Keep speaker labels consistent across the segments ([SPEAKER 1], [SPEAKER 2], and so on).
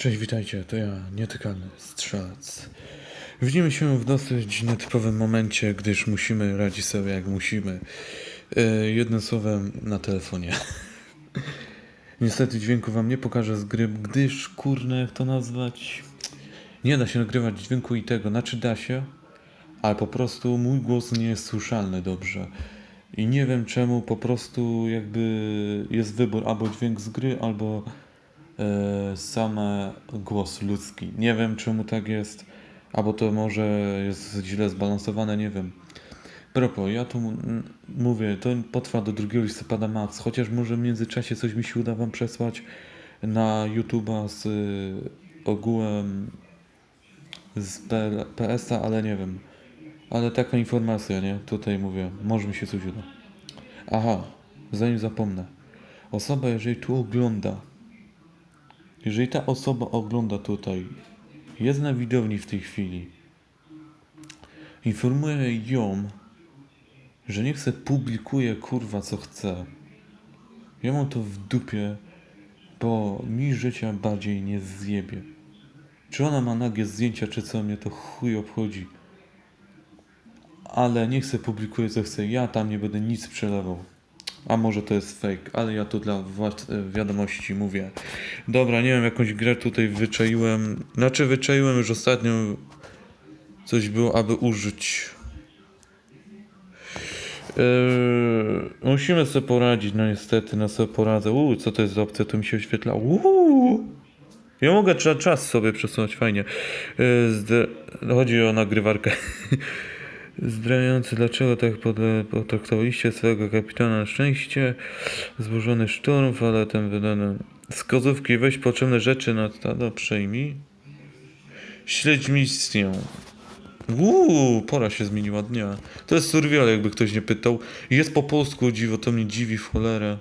[SPEAKER 1] Cześć, witajcie, to ja, nietykalny strzelec. Widzimy się w dosyć nietypowym momencie, gdyż musimy radzić sobie jak musimy. E, jednym słowem, na telefonie. Niestety dźwięku wam nie pokażę z gry, gdyż, kurne, jak to nazwać? Nie da się nagrywać dźwięku i tego, znaczy da się, ale po prostu mój głos nie jest słyszalny dobrze. I nie wiem czemu, po prostu jakby jest wybór albo dźwięk z gry, albo same głos ludzki. Nie wiem czemu tak jest, albo to może jest źle zbalansowane, nie wiem. Propos, ja tu mówię, to potrwa do 2 listopada max, chociaż może w międzyczasie coś mi się uda wam przesłać na YouTube'a z y, ogółem z PS-a, ale nie wiem. Ale taka informacja, nie? Tutaj mówię, może mi się coś uda. Aha, zanim zapomnę. Osoba, jeżeli tu ogląda, jeżeli ta osoba ogląda tutaj, jest na widowni w tej chwili, informuję ją, że niech se publikuje kurwa co chce. Ja mam to w dupie, bo mi życia bardziej nie zjebie. Czy ona ma nagie zdjęcia, czy co, mnie to chuj obchodzi. Ale niech se publikuje co chce, ja tam nie będę nic przelewał. A może to jest fake, ale ja to dla wiadomości mówię. Dobra, nie wiem, jakąś grę tutaj wyczaiłem. Znaczy wyczaiłem już ostatnio coś było, aby użyć. Eee, musimy sobie poradzić, no niestety, no sobie poradzę. Uuu, co to jest za opcja, tu mi się oświetla. Uuu. Ja mogę cza- czas sobie przesunąć, fajnie. Zde- chodzi o nagrywarkę. Zdrajający, dlaczego tak potraktowaliście swojego kapitana na szczęście? Złożony szturm, ale ten wydany. Z kozówki weź potrzebne rzeczy na stado, przejmij. Śledź misję. Uuu, pora się zmieniła dnia. To jest survival, jakby ktoś nie pytał. Jest po polsku, dziwo, to mnie dziwi w cholerę.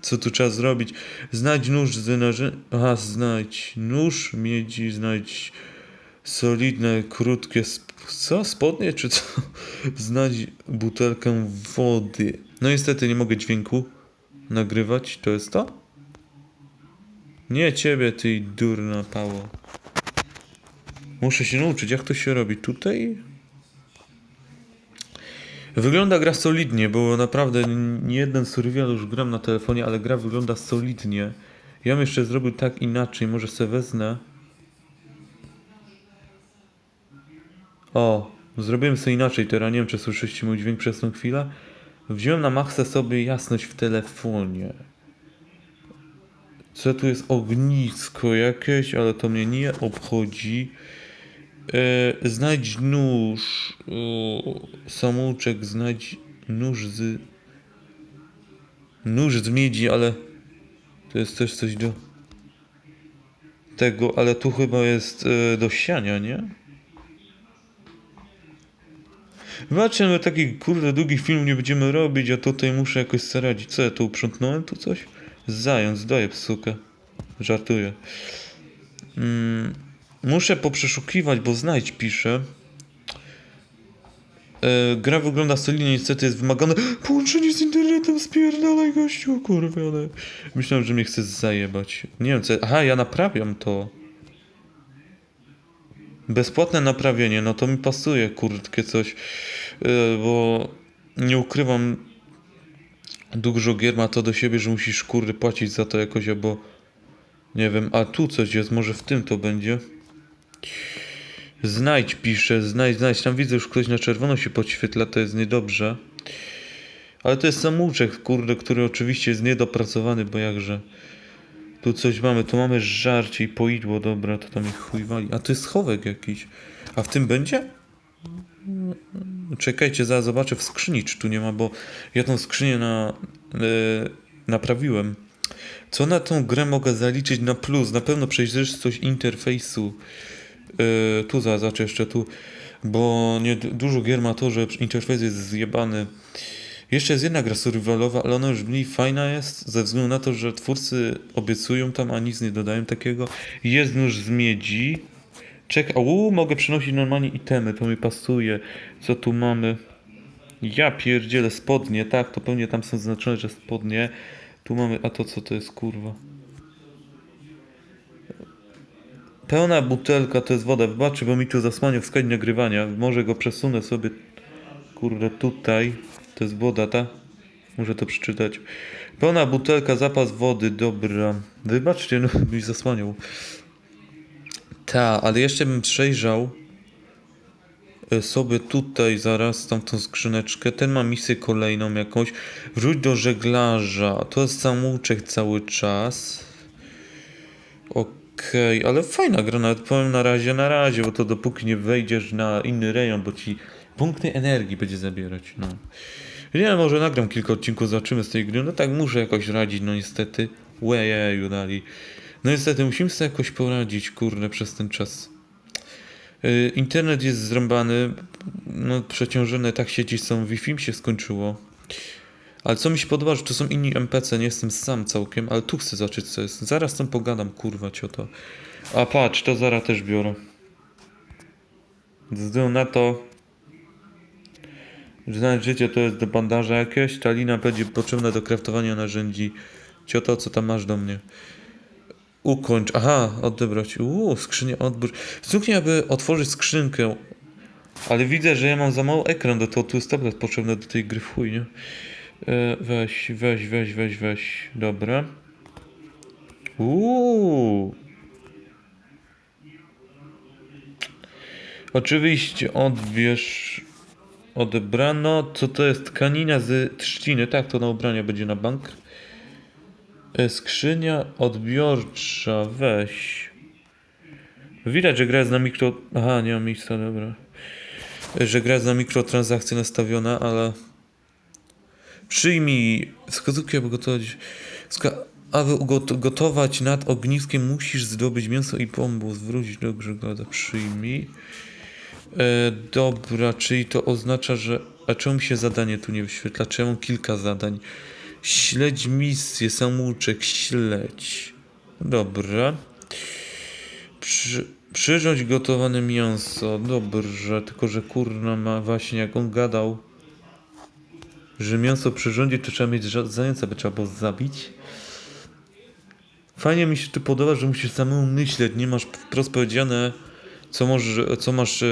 [SPEAKER 1] Co tu trzeba zrobić? Znajdź nóż z narzę... Aha, znajdź nóż miedzi, znajdź solidne, krótkie... Sp... Co? Spodnie czy co? Znajdź butelkę wody. No niestety nie mogę dźwięku nagrywać. To jest to? Nie ciebie, ty durna pało. Muszę się nauczyć, jak to się robi. Tutaj Wygląda gra solidnie, bo naprawdę nie jeden survival już gram na telefonie, ale gra wygląda solidnie. Ja bym jeszcze zrobił tak inaczej, może se wezmę. O, zrobiłem sobie inaczej teraz, nie wiem czy słyszeliście mój dźwięk przez tą chwilę. Wziąłem na maksa sobie jasność w telefonie. Co tu jest ognisko jakieś, ale to mnie nie obchodzi. E, znajdź nóż. O, samouczek, znajdź nóż z. Nóż z miedzi, ale. To jest też coś do. Tego, ale tu chyba jest e, do siania, nie? Wybaczcie, my taki kurde długi film nie będziemy robić, a tutaj muszę jakoś sobie radzić. Co ja tu uprzątnąłem tu coś? Zając, daję psukę. Żartuję. Mm, muszę poprzeszukiwać, bo znajdź pisze. E, gra wygląda solidnie, niestety jest wymagane. Połączenie z internetem, spierdalaj gościu, kurwa, ale... Myślałem, że mnie chce zajebać. Nie wiem co... Aha, ja naprawiam to. Bezpłatne naprawienie, no to mi pasuje, kurtkie coś. E, bo nie ukrywam, dużo gier ma to do siebie, że musisz kurde płacić za to jakoś, albo nie wiem, a tu coś jest, może w tym to będzie. Znajdź, pisze, znajdź, znajdź. Tam widzę, już ktoś na czerwono się podświetla, to jest niedobrze. Ale to jest samouczek, kurde, który oczywiście jest niedopracowany, bo jakże. Tu coś mamy, tu mamy żarcie i poidło, dobra, to tam ich chuj wali. A to jest schowek jakiś. A w tym będzie? Czekajcie, zaraz zobaczę w skrzyni, czy tu nie ma, bo ja tą skrzynię na, e, naprawiłem. Co na tą grę mogę zaliczyć na plus? Na pewno przejrzystość interfejsu. E, tu zaraz zobaczę jeszcze tu, bo nie, dużo gier ma to, że interfejs jest zjebany. Jeszcze jest jedna gra survivalowa, ale ona już mniej fajna jest, ze względu na to, że twórcy obiecują tam, a nic nie dodają takiego. Jest nóż z miedzi. Czekaj, uuu, mogę przenosić normalnie itemy, to mi pasuje. Co tu mamy? Ja pierdzielę spodnie, tak, to pewnie tam są zaznaczone, że spodnie. Tu mamy, a to co to jest, kurwa? Pełna butelka to jest woda. Wybaczcie, bo mi tu zasłania wskaźnik nagrywania. Może go przesunę sobie, kurde, tutaj. To jest woda, ta? Muszę to przeczytać. Pełna butelka, zapas wody, dobra. Wybaczcie, no mi zasłaniał. Ta, ale jeszcze bym przejrzał e, sobie tutaj zaraz tamtą skrzyneczkę. Ten ma misję kolejną jakąś. Wróć do żeglarza. To jest samouczek cały czas. Okej, ale fajna gra, nawet powiem na razie, na razie, bo to dopóki nie wejdziesz na inny rejon, bo ci punkty energii będzie zabierać, no. Nie, może nagram kilka odcinków, zobaczymy z tej gry, no tak muszę jakoś radzić, no niestety. Łejeju dali. No niestety, musimy sobie jakoś poradzić, kurde, przez ten czas. Yy, internet jest zrąbany, no przeciążone tak sieci są, Wi-Fi mi się skończyło. Ale co mi się podoba, że to są inni NPC, nie jestem sam całkiem, ale tu chcę zobaczyć co jest. Zaraz tam pogadam, kurwa cioto. A patrz, to zaraz też biorę. Względu na to, znaleźć życie to jest do bandaża jakieś, ta lina będzie potrzebna do kraftowania narzędzi. Cioto, co tam masz do mnie? Ukończ, aha, odebrać. Uuu, skrzynia odbór. Stuknie, aby otworzyć skrzynkę. Ale widzę, że ja mam za mały ekran do tego, tu jest tablet potrzebny do tej gry, chuj, nie? E, weź, weź, weź, weź, weź. Dobra. Uuu. Oczywiście odbierz. Odebrano. Co to jest? Tkanina z trzciny. Tak, to na ubrania będzie na bank. E, Skrzynia odbiorcza. Weź. Widać, że gra jest na mikro... Aha, nie ma miejsca, dobra. E, Że gra jest na mikrotransakcje nastawiona, ale... Przyjmij wskazówki, aby gotować. Wska- aby ugot- gotować nad ogniskiem, musisz zdobyć mięso i pombo. Zwrócić do grzegoda. Przyjmij. E, dobra, czyli to oznacza, że. A czemu się zadanie tu nie wyświetla? Czemu kilka zadań? Śledź misję, samouczek, śledź. Dobra. Przy, przyrządź gotowane mięso. Dobrze, tylko że kurna ma właśnie jak on gadał że mięso przyrządzi, to trzeba mieć zająca, by trzeba było zabić. Fajnie mi się tu podoba, że musisz samemu myśleć, nie masz wprost powiedziane, co, możesz, co masz, e,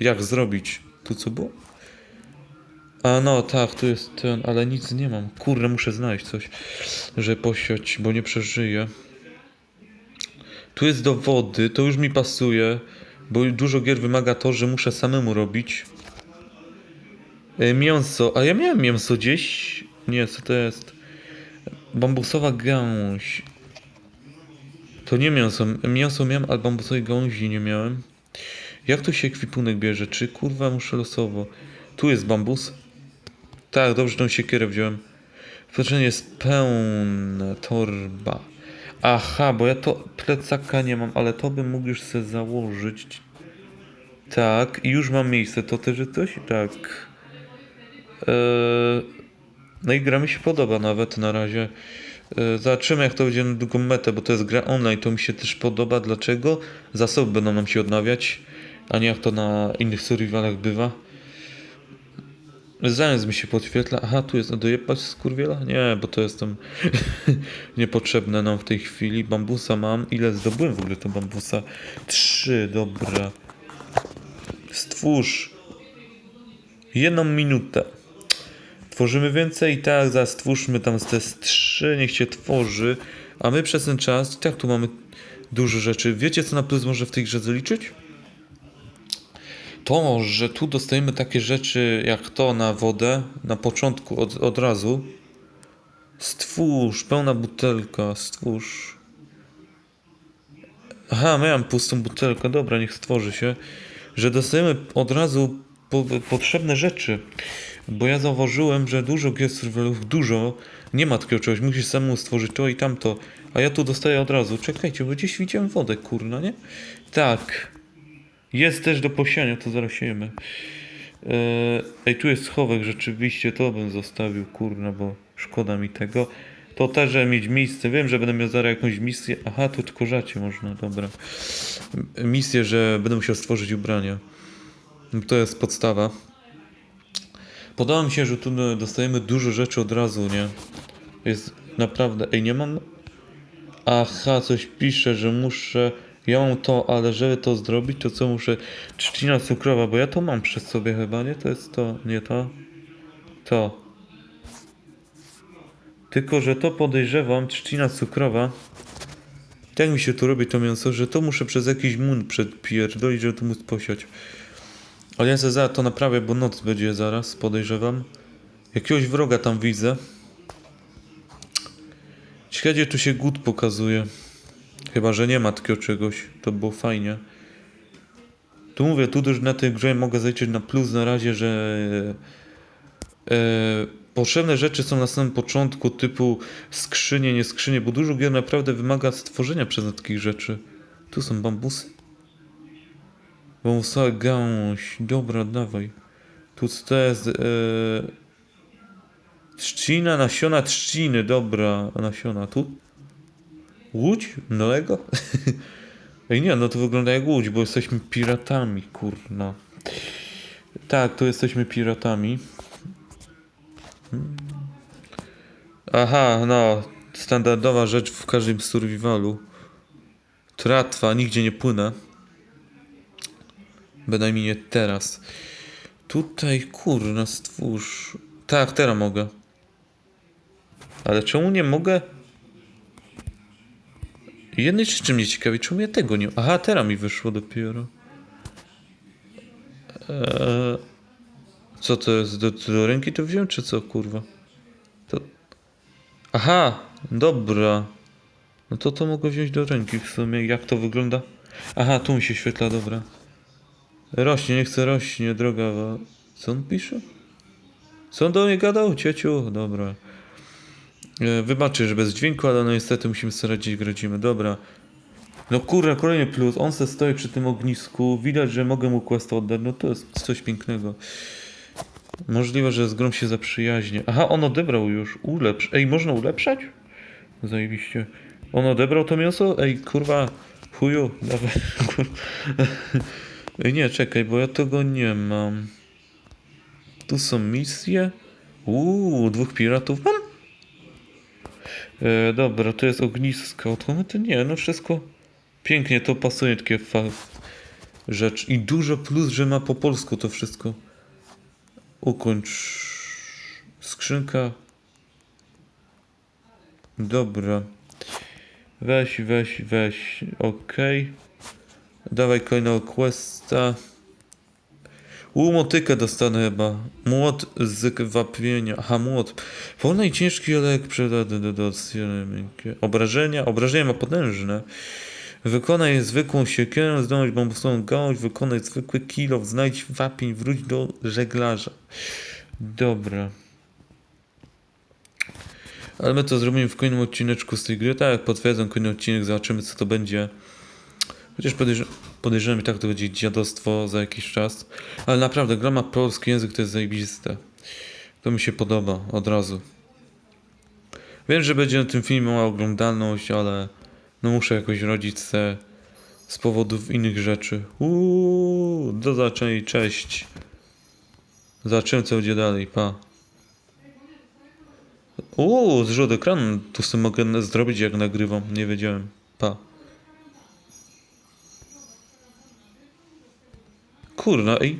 [SPEAKER 1] jak zrobić. Tu co było? A no, tak, tu jest ten, ale nic nie mam. Kurde, muszę znaleźć coś, że posiać, bo nie przeżyję. Tu jest do wody, to już mi pasuje, bo dużo gier wymaga to, że muszę samemu robić. E, Mięso. A ja miałem mięso gdzieś. Nie, co to jest? Bambusowa gałąź. To nie mięso. Mięso miałem, ale bambusowej gałęzi nie miałem. Jak tu się ekwipunek bierze? Czy kurwa muszę losowo? Tu jest bambus. Tak, dobrze, tą siekierę wziąłem. Wpatrzenie jest pełna torba. Aha, bo ja to plecaka nie mam, ale to bym mógł już sobie założyć. Tak, i już mam miejsce. To też coś? Tak. Eee, no i gra mi się podoba nawet na razie. Eee, Zobaczymy jak to będzie na długą metę, bo to jest gra online, to mi się też podoba. Dlaczego? Zasoby będą nam się odnawiać, a nie jak to na innych survivalach bywa. Zamiast mi się podświetla. Aha, tu jest dojebać skurwiela? Nie, bo to jest tam niepotrzebne nam w tej chwili. Bambusa mam. Ile zdobyłem w ogóle to bambusa? Trzy, dobra. Stwórz. Jedną minutę. Tworzymy więcej, tak, zaraz stwórzmy tam te trzy, niech się tworzy, a my przez ten czas, tak tu mamy dużo rzeczy. Wiecie co na plus może w tej grze zaliczyć? To, że tu dostajemy takie rzeczy jak to na wodę, na początku od, od razu. Stwórz, pełna butelka, stwórz. Aha, miałem pustą butelkę, dobra, niech stworzy się. Że dostajemy od razu po, potrzebne rzeczy. Bo ja zauważyłem, że dużo gier survivalów, dużo, nie ma takiego czegoś, musisz samemu stworzyć to i tamto. A ja tu dostaję od razu. Czekajcie, bo gdzieś widziałem wodę, kurna, nie? Tak. Jest też do posiania, to zaraz siejemy. Eee, ej, tu jest schowek, rzeczywiście, to bym zostawił, kurna, bo szkoda mi tego. To też, żeby mieć miejsce, wiem, że będę miał zaraz jakąś misję. Aha, tu tylko rzacie można, dobra. Misję, że będę musiał stworzyć ubrania. To jest podstawa. Podoba mi się, że tu dostajemy dużo rzeczy od razu, nie? Jest naprawdę... Ej, nie mam... Aha, coś pisze, że muszę Ja mam to, ale żeby to zrobić, to co muszę... Trzcina cukrowa, bo ja to mam przy sobie chyba, nie? To jest to, nie to. To. Tylko, że to podejrzewam, trzcina cukrowa. Tak mi się tu robi to mięso, że to muszę przez jakiś mun przedpierdolić, żeby to móc posiać. Ale ja se za to naprawię, bo noc będzie zaraz, podejrzewam. Jakiegoś wroga tam widzę. Ciekawie tu się głód pokazuje. Chyba, że nie ma takiego czegoś. To było fajnie. Tu mówię, tu też na tej grze mogę zajrzeć na plus na razie, że e, potrzebne rzeczy są na samym początku, typu skrzynie, nie skrzynie, bo dużo gier naprawdę wymaga stworzenia przez takich rzeczy. Tu są bambusy. Bambusowa gałąź. Dobra, dawaj. Tu to jest... E, trzcina, nasiona trzciny. Dobra, nasiona. Tu? Łódź? Noego? Ej nie, no to wygląda jak łódź, bo jesteśmy piratami, kurna. Tak, tu jesteśmy piratami. Aha, no. Standardowa rzecz w każdym survivalu. Tratwa, nigdzie nie płynę. Bynajmniej nie teraz. Tutaj, kurna, stwórz. Tak, teraz mogę. Ale czemu nie mogę? Jednej rzeczy mnie ciekawi, czemu ja tego nie... Aha, teraz mi wyszło dopiero. Eee, co to jest? Do, do ręki to wziąłem, czy co, kurwa? To... Aha, dobra. No to to mogę wziąć do ręki w sumie. Jak to wygląda? Aha, tu mi się świetla, dobra. Rośnie, nie chce rośnie, droga. wa- Co on pisze? Co on do mnie gadał? Cieciu? Dobra. E, Wybaczcie, że bez dźwięku, ale no niestety musimy sobie radzić, gradzimy. Dobra. No kurwa, kolejny plus. On se stoi przy tym ognisku. Widać, że mogę mu quest oddać. No to jest coś pięknego. Możliwe, że z grą się zaprzyjaźnię. Aha, on odebrał już. Ulepsz. Ej, można ulepszać? Zajebiście. On odebrał to mięso? Ej, kurwa. Chuju. Dawaj. Kur... Nie, czekaj, bo ja tego nie mam. Tu są misje. Uuu, dwóch piratów mam. E, dobra, to jest ognisko. To, to nie, no wszystko pięknie, to pasuje takie fa- rzecz. I dużo plus, że ma po polsku to wszystko. Ukończ. Skrzynka. Dobra. Weź, weź, weź. Okej. Dawaj kolejnego questa. U, motykę dostanę chyba. Młot z wapienia. Aha, młot. Wolny i ciężki lek przyda do, do, do miękkie. Obrażenia. Obrażenia ma potężne. Wykonaj zwykłą siekierę, zdobądź bambusową gałąź, wykonaj zwykły kilo, znajdź wapień, wróć do żeglarza. Dobra. Ale my to zrobimy w kolejnym odcineczku z tej gry. Tak, jak potwierdzam kolejny odcinek, zobaczymy co to będzie. Chociaż podejrz podejrzewam i tak to będzie dziadostwo za jakiś czas. Ale naprawdę, gra ma polski język, to jest zajebiste. To mi się podoba od razu. Wiem, że będzie na tym filmie mała oglądalność, ale no muszę jakoś rodzić se z powodów innych rzeczy. Uuu, do zobaczenia, cześć. Zobaczymy co będzie dalej, pa. Uuu, zrzut ekranu tu sobie mogę zrobić jak nagrywam, nie wiedziałem, pa. Kurna, ej.